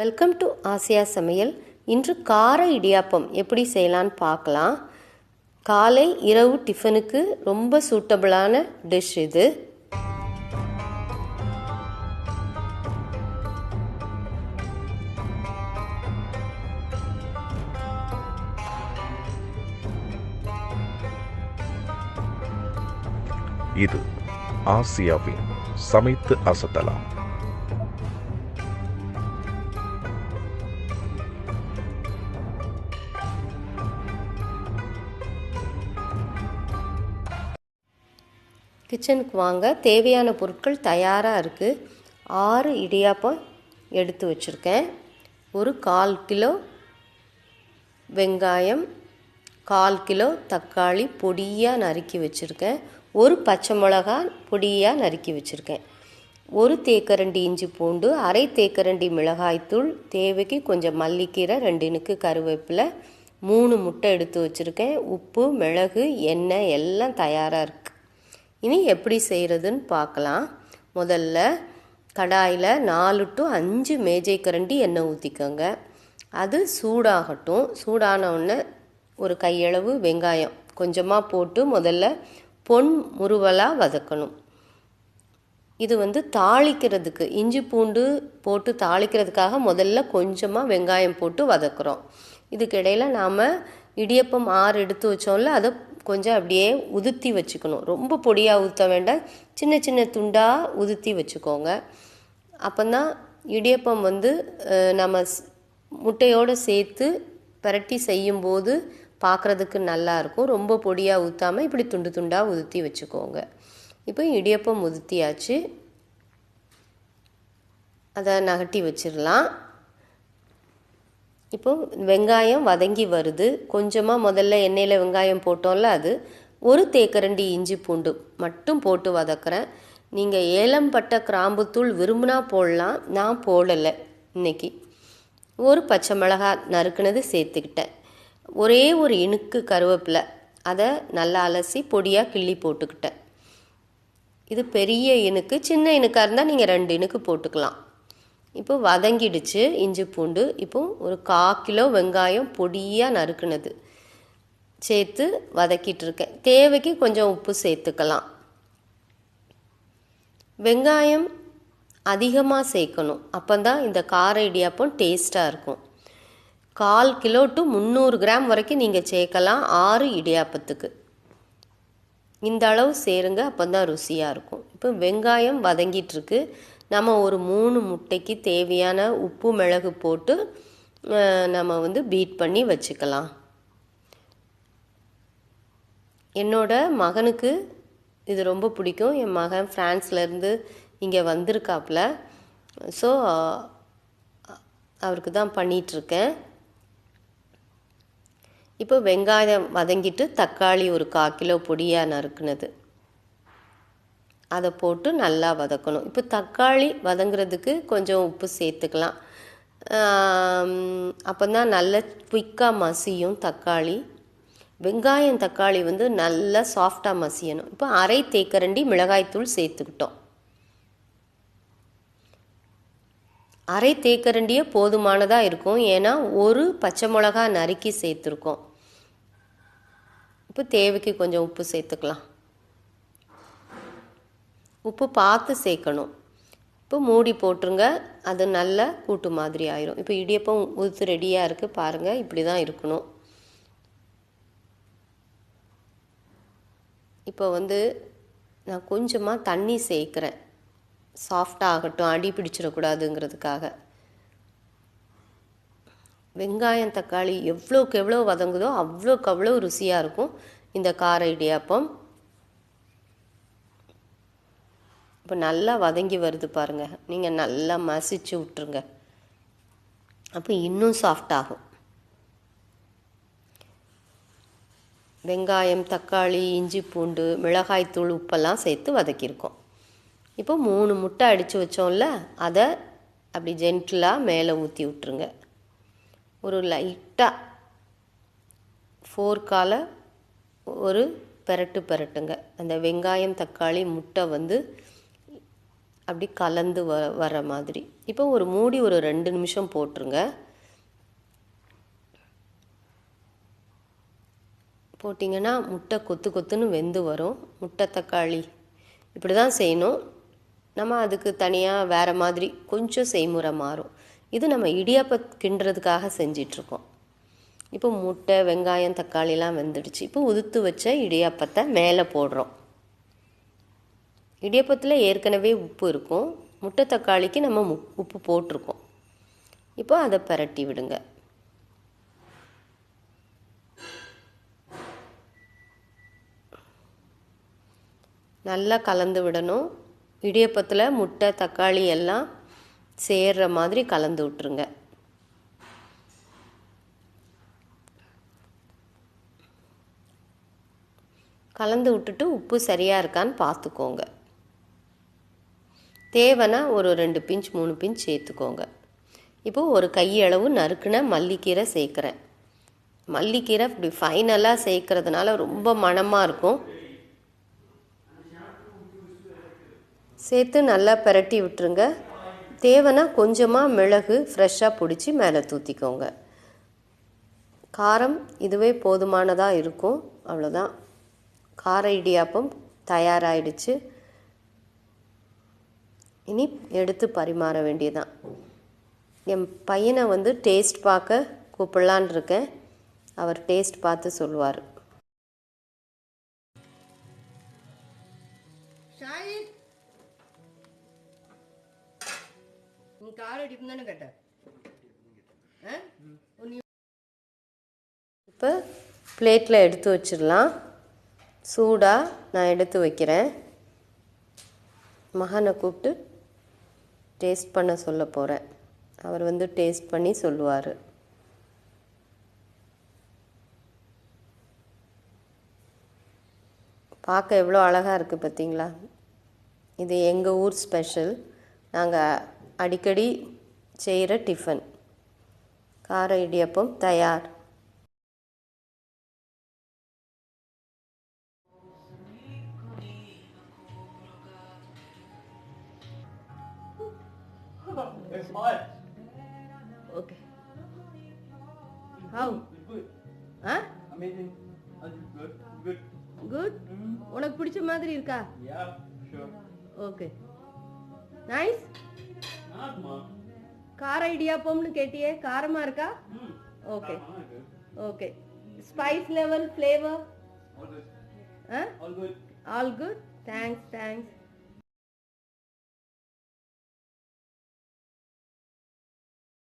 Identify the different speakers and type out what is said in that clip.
Speaker 1: Welcome to Asia சமையல் இன்று கார இடியாப்பம் எப்படி செய்யலான்னு பார்க்கலாம். காலை இரவு டிஃபனுக்கு ரொம்ப சூட்டபிளான டிஷ் இது.
Speaker 2: இது ஆசியாவின் சமைத்து அசத்தலாம்.
Speaker 1: கிச்சனுக்கு வாங்க. தேவையான பொருட்கள் தயாராக இருக்குது ஆறு இடியாப்பம் எடுத்து வச்சுருக்கேன். ஒரு கால் கிலோ வெங்காயம் கால் கிலோ தக்காளி பொடியாக நறுக்கி வச்சுருக்கேன். ஒரு பச்சை மிளகா பொடியாக நறுக்கி வச்சுருக்கேன். ஒரு தேக்கரண்டி இஞ்சி பூண்டு அரை தேக்கரண்டி மிளகாய்த்தூள் தேவைக்கு கொஞ்சம் மல்லிக்கீரை ரெண்டுனுக்கு கருவேப்பிலை மூணு முட்டை எடுத்து வச்சுருக்கேன். உப்பு மிளகு எண்ணெய் எல்லாம் தயாராக இருக்குது இனி எப்படி செய்கிறதுன்னு பார்க்கலாம். முதல்ல கடாயில் நாலு டு அஞ்சு மேஜை கரண்டி எண்ணெய் ஊற்றிக்கோங்க அது சூடாகட்டும். சூடான உடனே ஒரு கையளவு வெங்காயம் கொஞ்சமாக போட்டு முதல்ல பொன் முறுவலாக வதக்கணும். இது வந்து தாளிக்கிறதுக்கு இஞ்சி பூண்டு போட்டு தாளிக்கிறதுக்காக முதல்ல கொஞ்சமாக வெங்காயம் போட்டு வதக்குறோம். இதுக்கிடையில் நாம் இடியப்பம் ஆறு எடுத்து வச்சோம்ல அதை கொஞ்சம் அப்படியே உதுத்தி வச்சுக்கணும். ரொம்ப பொடியாக ஊற்ற வேண்டாம். சின்ன சின்ன துண்டாக உதுத்தி வச்சுக்கோங்க. அப்போந்தான் இடியப்பம் வந்து நம்ம முட்டையோடு சேர்த்து பரட்டி செய்யும்போது பார்க்குறதுக்கு நல்லாயிருக்கும் ரொம்ப பொடியாக ஊற்றாமல் இப்படி துண்டு துண்டாக உதுத்தி வச்சுக்கோங்க. இப்போ இடியப்பம் உதுத்தியாச்சு. அதை நகட்டி வச்சிடலாம் இப்போ வெங்காயம் வதங்கி வருது. கொஞ்சமாக முதல்ல எண்ணெயில் வெங்காயம் போட்டோம்ல அது. ஒரு தேக்கரண்டி இஞ்சி பூண்டு மட்டும் போட்டு வதக்குறேன். நீங்கள் ஏலம்பட்ட கிராம்புத்தூள் விரும்பினா போடலாம். நான் போடலை இன்னைக்கு. ஒரு பச்சை மிளகாய் நறுக்குனது சேர்த்துக்கிட்டேன். ஒரே ஒரு இணுக்கு கருவேப்பிலை. அதை நல்லா அலசி பொடியாக கிள்ளி போட்டுக்கிட்டேன். இது பெரிய இணுக்கு சின்ன இணுக்காக இருந்தால் நீங்கள் ரெண்டு இணுக்கு போட்டுக்கலாம். இப்போ வதங்கிடுச்சு இஞ்சி பூண்டு. இப்போ ஒரு கா கிலோ வெங்காயம் பொடியாக நறுக்குனது. சேர்த்து வதக்கிட்டு இருக்கேன் தேவைக்கு கொஞ்சம் உப்பு சேர்த்துக்கலாம். வெங்காயம் அதிகமாக சேர்க்கணும். அப்போ தான் இந்த கார இடியாப்பம் டேஸ்ட்டாக இருக்கும். கால் கிலோ டு முந்நூறு கிராம் வரைக்கும் நீங்கள் சேர்க்கலாம் ஆறு இடியாப்பத்துக்கு. இந்த அளவு சேருங்க அப்போ தான் ருசியாக இருக்கும். இப்போ வெங்காயம் வதங்கிட்டுருக்கு. நம்ம ஒரு மூணு முட்டைக்கு தேவையான உப்பு மிளகு போட்டு நம்ம வந்து பீட் பண்ணி வச்சுக்கலாம். என்னோட மகனுக்கு இது ரொம்ப பிடிக்கும். என் மகன் ஃப்ரான்ஸ்லேருந்து இங்கே வந்திருக்காப்புல. ஸோ அவருக்கு தான் பண்ணிகிட்ருக்கேன் இப்போ வெங்காயம் வதங்கிட்டு தக்காளி ஒரு கால் கிலோ பொடியாக நறுக்குனது. அதை போட்டு நல்லா வதக்கணும். இப்போ தக்காளி வதங்குறதுக்கு கொஞ்சம் உப்பு சேர்த்துக்கலாம். அப்போ தான் நல்ல குயிக்காக மசியும் தக்காளி. வெங்காயம் தக்காளி வந்து நல்லா சாஃப்டாக மசியணும். இப்போ அரை தேக்கரண்டி மிளகாய்த்தூள் சேர்த்துக்கிட்டோம். அரை தேக்கரண்டியே போதுமானதாக இருக்கும். ஏன்னா ஒரு பச்சை மிளகா நறுக்கி சேர்த்துருக்கோம். இப்போ தேவைக்கு கொஞ்சம் உப்பு சேர்த்துக்கலாம். உப்பு பார்த்து சேர்க்கணும். இப்போ மூடி போட்டுருங்க. அது நல்ல கூட்டு மாதிரி ஆயிரும். இப்போ இடியப்பம் உதுத்து ரெடியாக இருக்குது பாருங்கள் இப்படி தான் இருக்கணும். இப்போ வந்து நான் கொஞ்சமாக தண்ணி சேர்க்குறேன். சாஃப்டாக ஆகட்டும் அடி பிடிச்சிடக்கூடாதுங்கிறதுக்காக. வெங்காயம் தக்காளி எவ்வளோக்கு எவ்வளோ வதங்குதோ அவ்வளோக்கு அவ்வளோ ருசியாக இருக்கும். இந்த கார இடியாப்பம். இப்போ நல்லா வதங்கி வருது பாருங்கள் நீங்கள் நல்லா மசிச்சு விட்ருங்க அப்போ இன்னும் சாஃப்ட் ஆகும். வெங்காயம் தக்காளி இஞ்சி பூண்டு மிளகாய்த்தூள் உப்பெல்லாம் சேர்த்து வதக்கியிருக்கோம். இப்போ மூணு முட்டை அடித்து வச்சோம்ல அதை அப்படி ஜென்டிலாக மேலே ஊற்றி விட்ருங்க ஒரு லைட்டாக ஃபோர்க்கால ஒரு பெரட்டு பெரட்டுங்க. அந்த வெங்காயம் தக்காளி முட்டை வந்து அப்படி கலந்து வ வர மாதிரி. இப்போ ஒரு மூடி ஒரு ரெண்டு நிமிஷம் போட்டுருங்க. போட்டிங்கன்னா முட்டை கொத்து கொத்துன்னு வெந்து வரும். முட்டை தக்காளி இப்படி தான் செய்யணும். நம்ம அதுக்கு தனியாக வேறு மாதிரி கொஞ்சம் செய்முறை மாறும். இது நம்ம இடியாப்ப கிண்டுறதுக்காக செஞ்சிட்ருக்கோம். இப்போ முட்டை வெங்காயம் தக்காளிலாம் வெந்துடுச்சு. இப்போ உதுத்து வச்ச இடியாப்பத்தை மேலே போடுறோம். இடியப்பத்தில் ஏற்கனவே உப்பு இருக்கும். முட்டை தக்காளிக்கு நம்ம மு- உப்பு போட்டிருக்கோம். இப்போ அதை பிரட்டி விடுங்க. நல்லா கலந்து விடணும். இடியப்பத்தில் முட்டை தக்காளி எல்லாம் சேர்ற மாதிரி கலந்து விட்டுருங்க. கலந்து விட்டுட்டு உப்பு சரியாக இருக்கான்னு பார்த்துக்கோங்க. தேவைன்னா ஒரு ரெண்டு பிஞ்ச் மூணு பிஞ்ச் சேர்த்துக்கோங்க. இப்போது ஒரு கையளவு நறுக்குன மல்லிக்கீரை சேர்க்குறேன். மல்லிக்கீரை இப்படி ஃபைனலாக சேர்க்கறதுனால ரொம்ப மணமாக இருக்கும். சேர்த்து நல்லா பிரட்டி விட்டுருங்க. தேவைன்னா கொஞ்சமாக மிளகு ஃப்ரெஷ்ஷாக பிடிச்சி மேலே தூத்திக்கோங்க. காரம் இதுவே போதுமானதாக இருக்கும். அவ்வளோதான் கார இடியாப்பம் தயாராகிடுச்சு இனி எடுத்து பரிமாற வேண்டியதான் என் பையனை வந்து டேஸ்ட் பார்க்க கூப்பிடலான் இருக்கேன். அவர் டேஸ்ட் பார்த்து சொல்லுவார். இப்போ பிளேட்டில் எடுத்து வச்சிடலாம். சூடாக நான் எடுத்து வைக்கிறேன். மகனை கூப்பிட்டு டேஸ்ட் பண்ண சொல்ல போகிறேன் அவர் வந்து டேஸ்ட் பண்ணி சொல்லுவார். பார்க்க எவ்வளோ அழகாக இருக்குது பார்த்தீங்களா? இது எங்கள் ஊர் ஸ்பெஷல் நாங்கள் அடிக்கடி செய்கிற டிஃபன் கார இடியப்பம் தயார்.
Speaker 3: Okay how
Speaker 4: Good.
Speaker 3: Ah
Speaker 4: Amazing. That's good. Good.
Speaker 3: Good உனக்கு பிடிச்ச மாதிரி இருக்கா
Speaker 4: Yeah, sure.
Speaker 3: Okay nice
Speaker 4: Not more.
Speaker 3: கார இடியாப்பம்னு கேட்டியே காரமாக இருக்கா
Speaker 4: Hmm.
Speaker 3: Okay
Speaker 4: All good.
Speaker 3: Okay spice level flavour
Speaker 4: All good.
Speaker 3: ஆ
Speaker 4: All good.
Speaker 3: All good thanks thanks